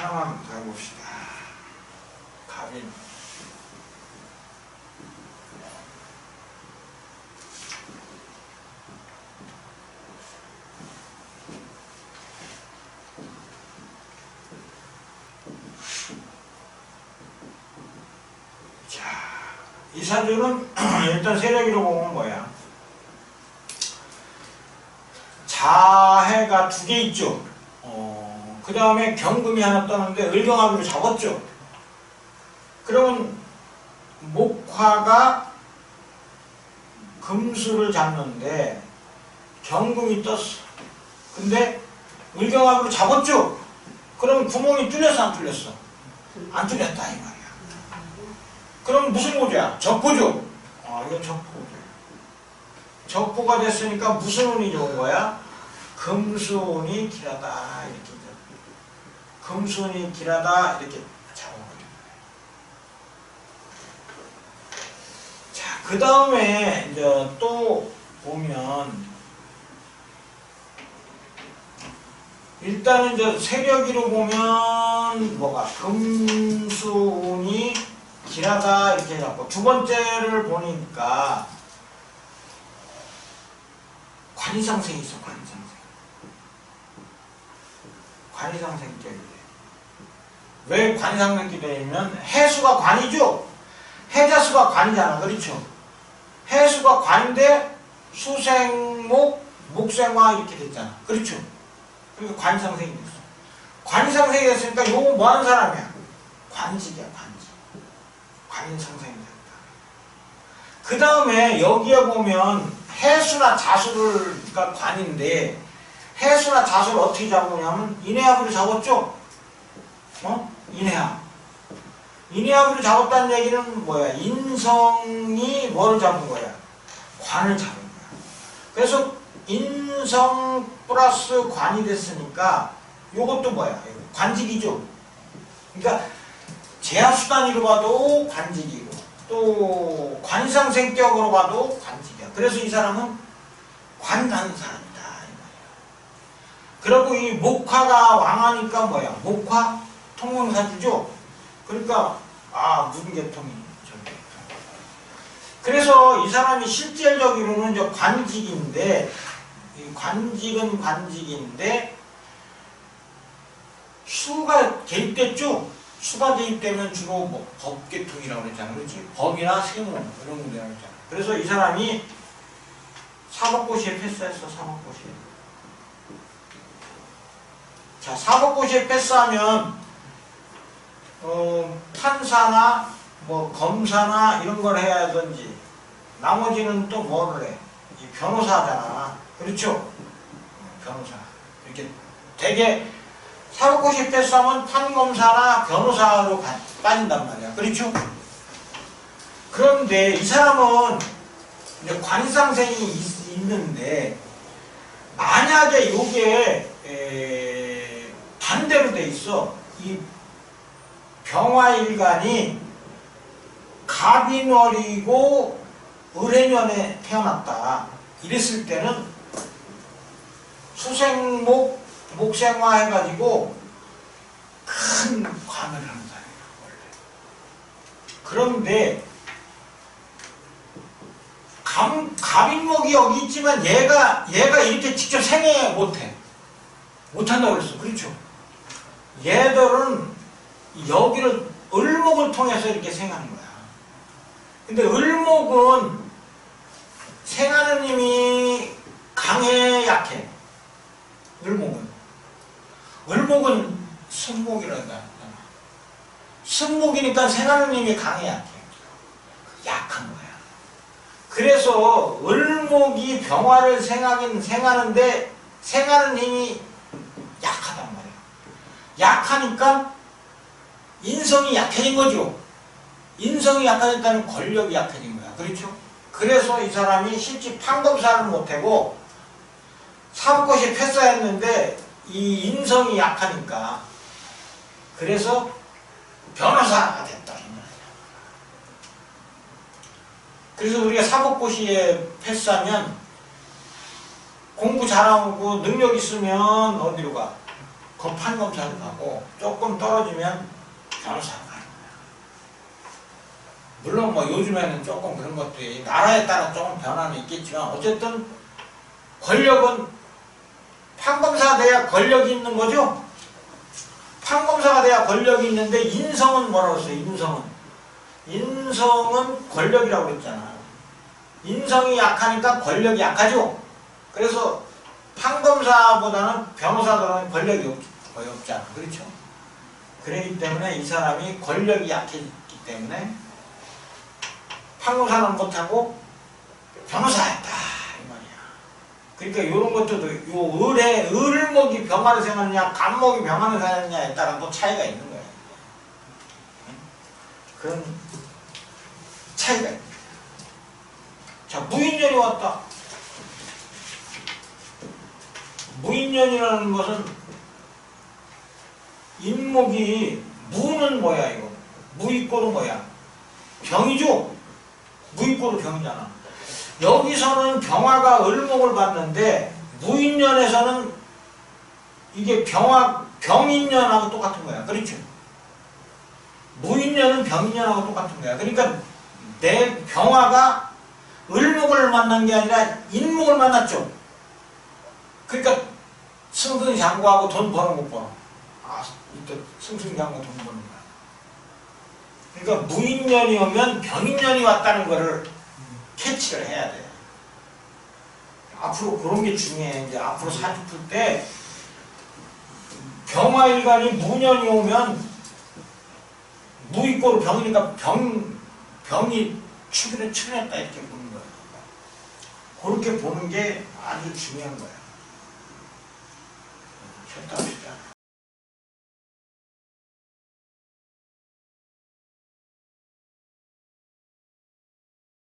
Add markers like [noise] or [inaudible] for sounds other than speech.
하나만 더 해봅시다. 갑인. 자, 이 사주는 [clears throat] 일단 세력으로 보면 뭐야? 자해가 두 개 있죠. 어, 그 다음에 경금이 하나 떠는데 을경합으로 잡았죠. 그러면 목화가 금수를 잡는데 경금이 떴어. 근데 을경합으로 잡았죠. 그럼 구멍이 뚫렸어 안 뚫렸어? 안 뚫렸다 이 말이야. 그럼 무슨 고조야? 적고조. 아 이건 적고조. 적고가 됐으니까 무슨 운이 좋은 거야? 금수운이 길하다 이렇게. 금수운이 길하다 이렇게 잡아버린 거예요. 자, 그 다음에 이제 또 보면 일단은 이제 세력이로 보면 뭐가 금수운이 길하다 이렇게 해갖고 두 번째를 보니까 관이상생이 있어 관이상생 관이상생격이 돼. 왜 되냐면 해수가 관이죠. 해자수가 관이잖아. 그렇죠? 해수가 관인데 수생목 목생화 이렇게 됐잖아. 그렇죠? 그러니까 관상생이 됐어. 관상생이 됐으니까 요거 뭐 하는 사람이야? 관직이야 관직. 관상생이 됐다. 그 다음에 여기에 보면 해수나 자수를 그러니까 관인데 해수나 자수를 어떻게 잡으냐면 인해합으로 잡았죠? 어? 인해합 인해합으로 잡았다는 얘기는 뭐야? 인성이 뭐를 잡은 거야? 관을 잡은 거야. 그래서 인성 플러스 관이 됐으니까 요것도 뭐야? 관직이죠. 그러니까 제한수단위로 봐도 관직이고 또 관상 생격으로 봐도 관직이야. 그래서 이 사람은 관나는 사람이다 그리고 이 목화가 왕하니까 뭐야? 목화 통용사주죠 그러니까 아 문계통이 저기 그래서 이 사람이 실질적으로는 저 관직인데 이 관직은 관직인데 수가 개입됐죠. 수가 개입되면 주로 뭐 법계통이라고 그랬잖아, 그렇지? 법이나 세무 이런 문제라고 했잖아. 그래서 이 사람이 사법고시에 패스했어, 사법고시에. 자, 사법고시에 패스하면 어, 판사나 뭐 검사나 이런 걸 해야 하든지 나머지는 또 뭐를 해? 이 변호사잖아. 그렇죠? 변호사. 이렇게 되게 사법고시 패스하면 판검사나 변호사로 가- 빠진단 말이야. 그렇죠? 그런데 이 사람은 이제 관상생이 있, 있는데 만약에 이게 에, 반대로 돼 있어. 이 병화일간이 갑인월이고 을해년에 태어났다. 이랬을 때는 수생목, 목생화 해가지고 큰 관을 하는 사람이야, 원래. 그런데 감, 갑인목이 여기 있지만 얘가, 얘가 이렇게 직접 생애 못해. 못한다고 그랬어. 그렇죠? 얘들은 여기를 을목을 통해서 이렇게 생하는 거야. 근데 을목은 생하는 힘이 강해 약해. 을목은. 을목은 하잖아. 순목이니까 생하는 힘이 강해 약해. 약한 거야. 그래서 을목이 병화를 생하긴 생하는데 생하는 힘이 약하단 말이야. 약하니까 인성이 약해진 거죠. 인성이 약해졌다는 권력이 약해진 거야. 그렇죠? 그래서 이 사람이 실제 판검사를 못하고 사법고시 패스했는데 이 인성이 약하니까 그래서 변호사가 됐다. 이 말이야. 그래서 우리가 사법고시에 패스하면 공부 잘하고 능력 있으면 어디로 가? 그 판검사를 가고 조금 떨어지면 변호사를 가는 거야. 물론 뭐 요즘에는 조금 그런 것들이 나라에 따라 조금 변화는 있겠지만 어쨌든 권력은 판검사가 돼야 권력이 있는 거죠. 판검사가 돼야 권력이 있는데 인성은 뭐라고 했어요? 인성은 인성은 권력이라고 그랬잖아. 인성이 약하니까 권력이 약하죠. 그래서 판검사보다는 변호사들은 권력이 없, 거의 없잖아. 그렇죠? 그렇기 때문에 이 사람이 권력이 약했기 때문에 판검사는 못하고 변호사였다. 이 말이야. 그러니까 이런 것도 요 을에 을목이 병화를 생각하느냐 간목이 병화를 생각하느냐에 따라 또 차이가 있는 거예요. 그런 차이가 거예요. 자, 무인년이 왔다. 무인년이라는 것은 인목이 무는 뭐야 이거? 무이꼬는 뭐야? 병이죠? 무이꼬로 병이잖아. 여기서는 병화가 을목을 받는데 무인년에서는 이게 병화 병인년하고 똑같은 거야. 그렇죠? 무인년은 병인년하고 똑같은 거야. 그러니까 내 병화가 을목을 만난 게 아니라 인목을 만났죠. 그러니까 승승장구하고 돈 버는 못 벌어. 아, 이때 승승장구 돈 버는 거야. 그러니까 무인년이 오면 병인년이 왔다는 거를 캐치를 해야 돼. 앞으로 그런 게 중요해. 이제 앞으로 사주 풀 때 병화일간이 무년이 오면 무익고로 병이니까 병, 병이 축일에 출했다 이렇게 보는 거야. 그렇게 보는 게 아주 중요한 거야.